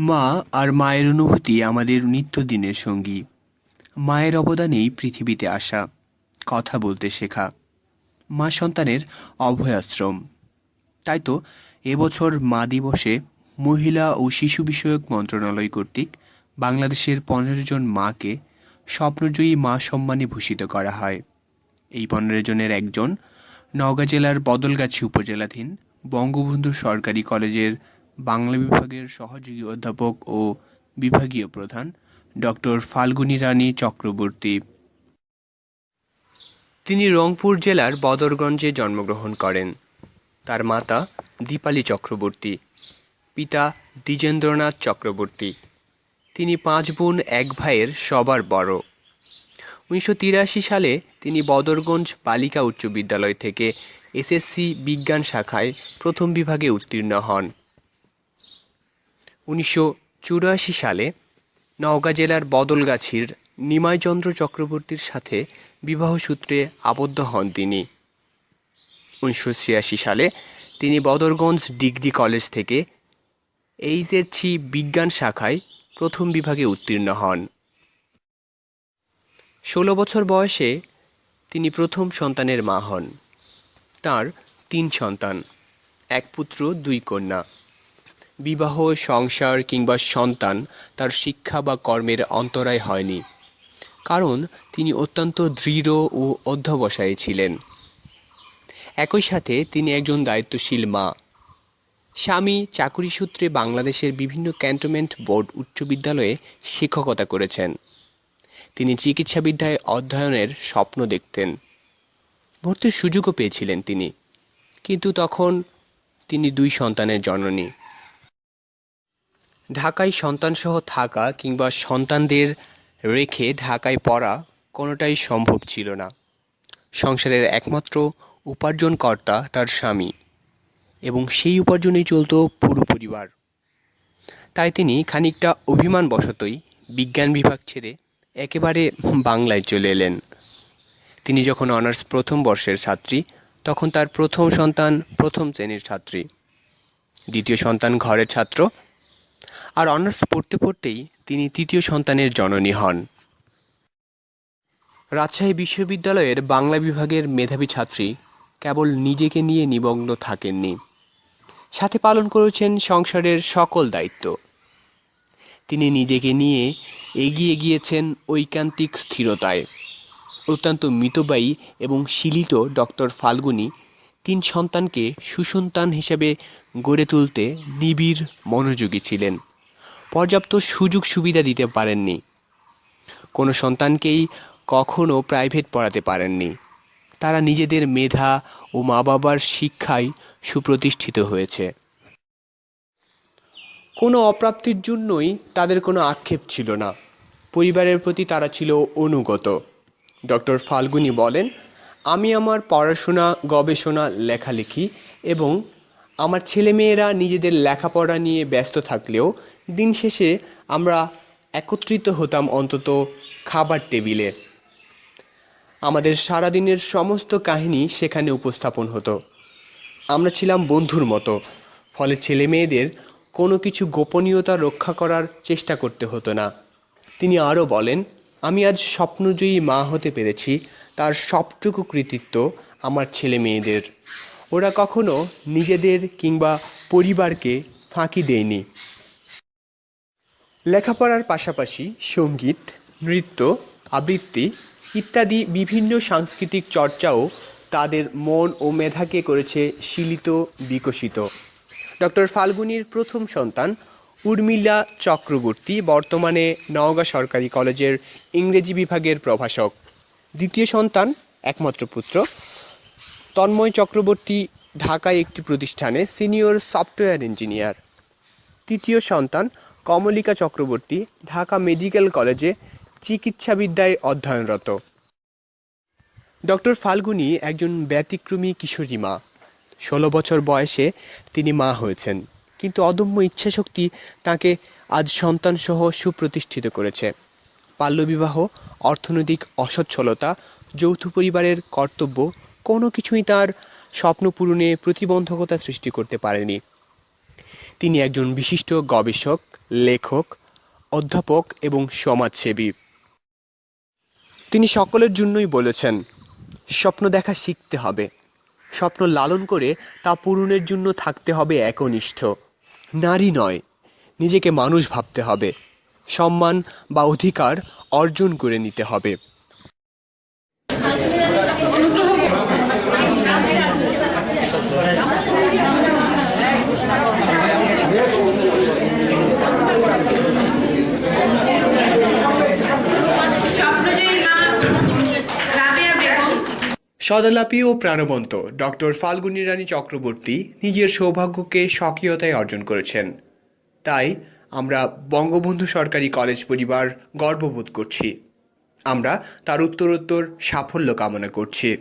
মা আর মায়ের অনুভূতি আমাদের নিত্যদিনের সঙ্গী। মায়ের অবদানেই পৃথিবীতে আসা, কথা বলতে শেখা। মা সন্তানের অভয়াশ্রম। তাই তো এবছর মা দিবসে মহিলা ও শিশু বিষয়ক মন্ত্রণালয় কর্তৃক বাংলাদেশের পনেরো জন মাকে স্বপ্নজয়ী মা সম্মানে ভূষিত করা হয়। এই পনেরো জনের একজন নওগাঁ জেলার বদলগাছি উপজেলাধীন বঙ্গবন্ধু সরকারি কলেজের বাংলা বিভাগের সহযোগী অধ্যাপক ও বিভাগীয় প্রধান ডক্টর ফাল্গুনী রানী চক্রবর্তী। তিনি রংপুর জেলার বদরগঞ্জে জন্মগ্রহণ করেন। তার মাতা দীপালি চক্রবর্তী, পিতা দ্বিজেন্দ্রনাথ চক্রবর্তী। তিনি পাঁচ বোন, এক ভাইয়ের সবার বড়। উনিশশো তিরাশি সালে তিনি বদরগঞ্জ বালিকা উচ্চ বিদ্যালয় থেকে এসএসসি বিজ্ঞান শাখায় প্রথম বিভাগে উত্তীর্ণ হন। উনিশশো চুরাশি সালে নওগাঁ জেলার বদলগাছির নিমাইচন্দ্র চক্রবর্তীর সাথে বিবাহসূত্রে আবদ্ধ হন তিনি। উনিশশো ছিয়াশি সালে তিনি বদরগঞ্জ ডিগ্রি কলেজ থেকে এইচএসসি বিজ্ঞান শাখায় প্রথম বিভাগে উত্তীর্ণ হন। ষোলো বছর বয়সে তিনি প্রথম সন্তানের মা হন। তার তিন সন্তান, এক পুত্র, দুই কন্যা। বিবাহ, সংসার কিংবা সন্তান তার শিক্ষা বা কর্মের অন্তরায় হয়নি। কারণ তিনি অত্যন্ত দৃঢ় ও অধ্যবসায়ী ছিলেন। একই সাথে তিনি একজন দায়িত্বশীল মা। স্বামী চাকুরি সূত্রে বাংলাদেশের বিভিন্ন ক্যান্টনমেন্ট বোর্ড উচ্চ বিদ্যালয়ে শিক্ষকতা করেছেন। তিনি চিকিৎসাবিদ্যায় অধ্যয়নের স্বপ্ন দেখতেন। ভর্তির সুযোগও পেয়েছিলেন তিনি। কিন্তু তখন তিনি দুই সন্তানের জননী। ঢাকায় সন্তানসহ থাকা কিংবা সন্তানদের রেখে ঢাকায় পড়া কোনোটাই সম্ভব ছিল না। সংসারের একমাত্র উপার্জনকর্তা তার স্বামী এবং সেই উপার্জনেই চলতো পুরো পরিবার। তাই তিনি খানিকটা অভিমানবশতই বিজ্ঞান বিভাগ ছেড়ে একেবারে বাংলায় চলে এলেন। তিনি যখন অনার্স প্রথম বর্ষের ছাত্রী, তখন তার প্রথম সন্তান প্রথম শ্রেণির ছাত্রী। দ্বিতীয় সন্তান ঘরের ছাত্র আর অনার্স পড়তে পড়তেই তিনি তৃতীয় সন্তানের জননী হন। রাজশাহী বিশ্ববিদ্যালয়ের বাংলা বিভাগের মেধাবী ছাত্রী কেবল নিজেকে নিয়ে নিমগ্ন থাকেননি। সাথে পালন করেছেন সংসারের সকল দায়িত্ব। তিনি নিজেকে নিয়ে এগিয়ে গিয়েছেন ঐকান্তিক স্থিরতায়। অত্যন্ত মিতবায়ী এবং শিলিত ডক্টর ফাল্গুনী তিন সন্তানকে সুসন্তান হিসেবে গড়ে তুলতে নিবিড় মনোযোগী ছিলেন। পর্যাপ্ত সুযোগ সুবিধা দিতে পারেননি। কোনো সন্তানকেই কখনো প্রাইভেট পড়াতে পারেননি। তারা নিজেদের মেধা ও মা বাবার শিক্ষায় সুপ্রতিষ্ঠিত হয়েছে। কোনো অপ্রাপ্তির জন্যই তাদের কোনো আক্ষেপ ছিল না। পরিবারের প্রতি তারা ছিল অনুগত। ডক্টর ফাল্গুনী বলেন আমি আমার পড়াশোনা, গবেষণা, লেখালেখি এবং আমার ছেলেমেয়েরা নিজেদের লেখাপড়া নিয়ে ব্যস্ত থাকলেও দিন শেষে আমরা একত্রিত হতাম অন্তত খাবার টেবিলে। আমাদের সারাদিনের সমস্ত কাহিনী সেখানে উপস্থাপন হতো। আমরা ছিলাম বন্ধুর মতো, ফলে ছেলে মেয়েদের কোনো কিছু গোপনীয়তা রক্ষা করার চেষ্টা করতে হতো না। তিনি আরও বলেন, আমি আজ স্বপ্নজয়ী মা হতে পেরেছি তার সবটুকু কৃতিত্ব আমার ছেলে মেয়েদের। ওরা কখনো নিজেদের কিংবা পরিবারকে ফাঁকি দেয়নি। লেখাপড়ার পাশাপাশি সংগীত, নৃত্য, আবৃত্তি ইত্যাদি বিভিন্ন সাংস্কৃতিক চর্চাও তাদের মন ও মেধাকে করেছে শিলিত, বিকশিত। ডক্টর ফাল্গুনির প্রথম সন্তান উর্মিলা চক্রবর্তী বর্তমানে নওগাঁ সরকারি কলেজের ইংরেজি বিভাগের প্রভাষক। দ্বিতীয় সন্তান, একমাত্র পুত্র। তন্ময় চক্রবর্তী ঢাকায় একটি প্রতিষ্ঠানে সিনিয়র সফটওয়্যার ইঞ্জিনিয়ার। তৃতীয় সন্তান, কমলিকা চক্রবর্তী, ঢাকা মেডিকেল কলেজে চিকিৎসাবিদ্যায় অধ্যয়নরত। ডক্টর ফাল্গুনী একজন ব্যতিক্রমী কিশোরী মা। ষোলো বছর বয়সে তিনি মা হয়েছেন, কিন্তু অদম্য ইচ্ছাশক্তি তাকে আজ সন্তানসহ সুপ্রতিষ্ঠিত করেছে। বাল্যবিবাহ অর্থনৈতিক অসচ্ছলতা, যৌথ পরিবারের কর্তব্য, কোনো কিছুই তার স্বপ্ন পূরণে প্রতিবন্ধকতা সৃষ্টি করতে পারেনি। তিনি একজন বিশিষ্ট গবেষক, লেখক, অধ্যাপক এবং সমাজসেবী। তিনি সকলের জন্যই বলেছেন, স্বপ্ন দেখা শিখতে হবে। স্বপ্ন লালন করে তা পূরণের জন্য থাকতে হবে একনিষ্ঠ। নারী নয়, নিজেকে মানুষ ভাবতে হবে। সম্মান বা অধিকার অর্জন করে নিতে হবে। সদালাপি ও প্রাণবন্ত ডক্টর ফাল্গুনী রানী চক্রবর্তী নিজের সৌভাগ্যকে স্বকীয়তায় অর্জন করেছেন। তাই আমরা বঙ্গবন্ধু সরকারি কলেজ পরিবার গর্ববোধ করছি। আমরা তার উত্তরোত্তর সাফল্য কামনা করছি।